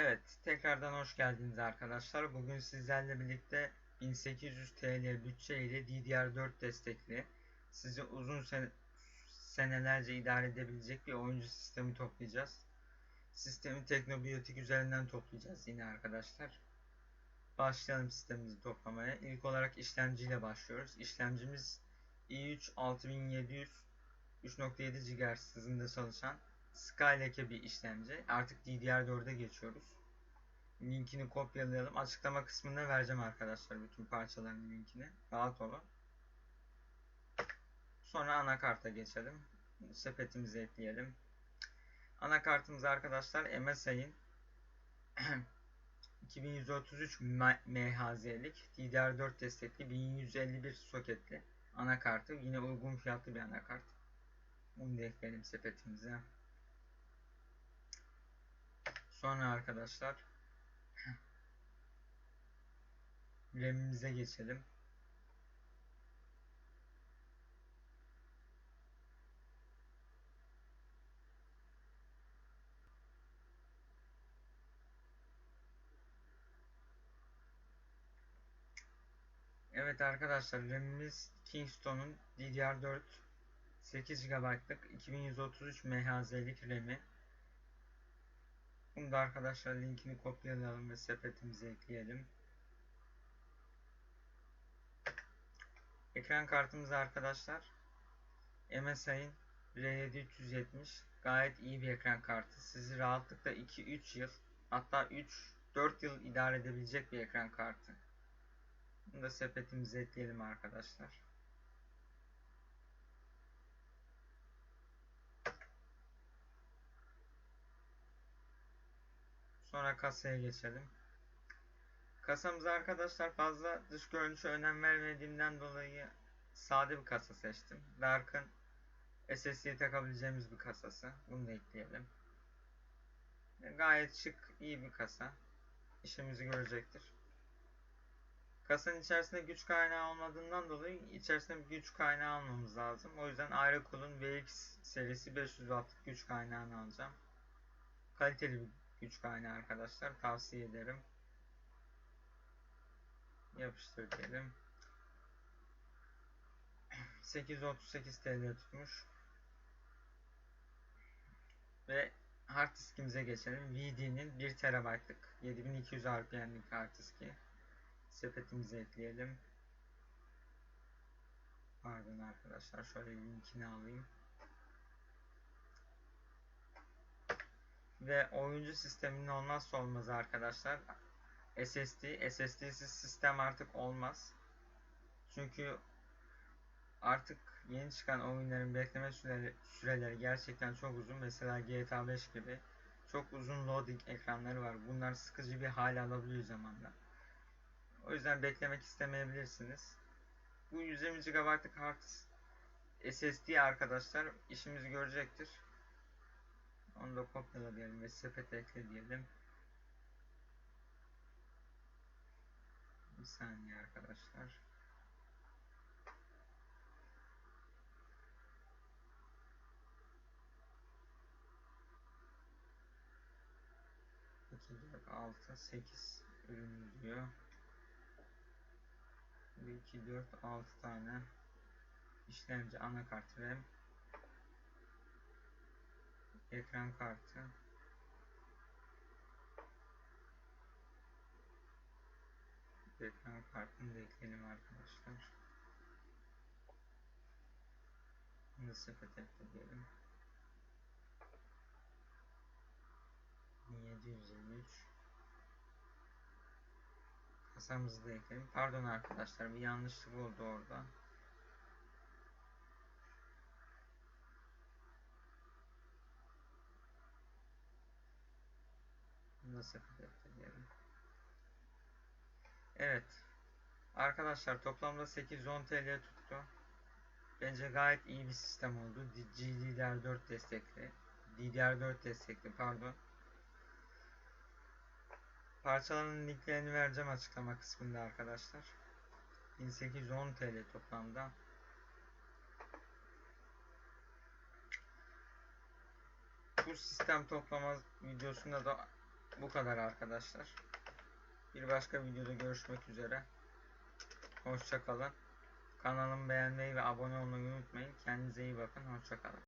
Evet, tekrardan hoş geldiniz arkadaşlar. Bugün sizlerle birlikte 1800 TL bütçe ile DDR4 destekli sizi uzun sen senelerce idare edebilecek bir oyuncu sistemi toplayacağız. Sistemi teknobiyotik üzerinden toplayacağız yine arkadaşlar. Başlayalım sistemimizi toplamaya. İlk olarak işlemciyle başlıyoruz. İşlemcimiz i3 6700 3.7 GHz hızında çalışan Skylake bir işlemci. Artık DDR4'e geçiyoruz. Linkini kopyalayalım. Açıklama kısmında vereceğim arkadaşlar bütün parçaların linkini. Rahat olun. Sonra anakarta geçelim. Sepetimizi ekleyelim. Anakartımız arkadaşlar MSI'nin 2133 MHz'lik DDR4 destekli 1151 soketli anakartı. Yine uygun fiyatlı bir anakart. Bunu da ekleyelim sepetimize. Sonra arkadaşlar RAM'imize geçelim. Evet arkadaşlar RAM'imiz Kingston'un DDR4 8 GB'lık 2133 MHz'lik RAM'i bunu da arkadaşlar linkini kopyalayalım ve sepetimize ekleyelim. Ekran kartımız arkadaşlar MSI'nin R7370 gayet iyi bir ekran kartı. Sizi rahatlıkla 2-3 yıl hatta 3-4 yıl idare edebilecek bir ekran kartı. Bunu da sepetimize ekleyelim arkadaşlar. Sonra kasaya geçelim. Kasamıza arkadaşlar fazla dış görünüşe önem vermediğimden dolayı sade bir kasa seçtim. Dark'ın SSD'ye takabileceğimiz bir kasası. Bunu da ekleyelim. Gayet şık, iyi bir kasa. İşimizi görecektir. Kasanın içerisinde güç kaynağı olmadığından dolayı içerisinde bir güç kaynağı almamız lazım. O yüzden Aerocool'un VX serisi 500 wattlık güç kaynağını alacağım. Kaliteli bir güç kaynağı arkadaşlar. Tavsiye ederim. Yapıştır diyelim. 838 TL tutmuş. Ve hard diskimize geçelim. VD'nin 1 TB'lık 7200 RPM'lik hard diski. Sepetimize ekleyelim. Pardon arkadaşlar şöyle linkini alayım. Ve oyuncu sisteminin olmazsa olmazı arkadaşlar SSD. SSD'siz sistem artık olmaz. Çünkü artık yeni çıkan oyunların bekleme süreleri, süreleri gerçekten çok uzun. Mesela GTA 5 gibi çok uzun loading ekranları var. Bunlar sıkıcı bir hale alabiliyor zamanla. O yüzden beklemek istemeyebilirsiniz. Bu 120 GB'lık hard SSD arkadaşlar işimizi görecektir. Onu da kopyala diyelim ve sepete ekle diyelim. Bir saniye arkadaşlar. İki, dört, altı, sekiz ürün diyor. 2, 4, 6 tane işlemci anakart RAM ekran kartı. Ekran kartını da ekleyelim arkadaşlar. Bunu sepet ekleyelim. 753 kasamızı da ekleyelim. Pardon arkadaşlar bir yanlışlık oldu orada Nasıl diyelim. Evet. Arkadaşlar toplamda 810 TL tuttu. Bence gayet iyi bir sistem oldu. GDDR4 destekli. DDR4 destekli pardon. Parçaların linklerini vereceğim açıklama kısmında arkadaşlar. 1810 TL toplamda. Bu sistem toplama videosunda da Bu kadar arkadaşlar. Bir başka videoda görüşmek üzere. Hoşça kalın. Kanalımı beğenmeyi ve abone olmayı unutmayın. Kendinize iyi bakın. Hoşça kalın.